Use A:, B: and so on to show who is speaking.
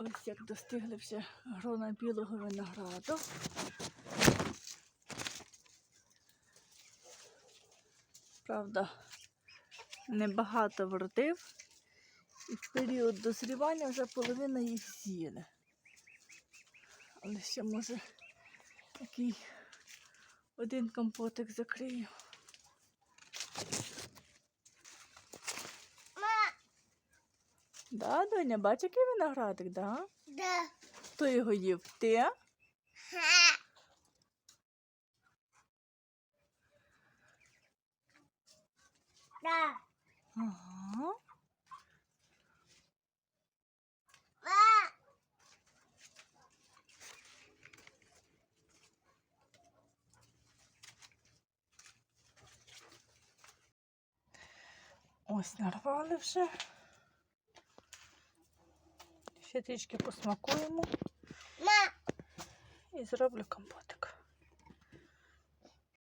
A: Ось як достигли вже грона білого винограду. Правда, небагато вродив. І в період дозрівання вже половина їх з'їли. Але ще може такий один компотик закрию. Да, Доня, бач, який виноградик, да?
B: да.
A: Хто його їв? Ти?
B: Ха. Да.
A: Ага. Ось нарвали вже. Ще трішки посмакуємо
B: Ма.
A: і зроблю компотик.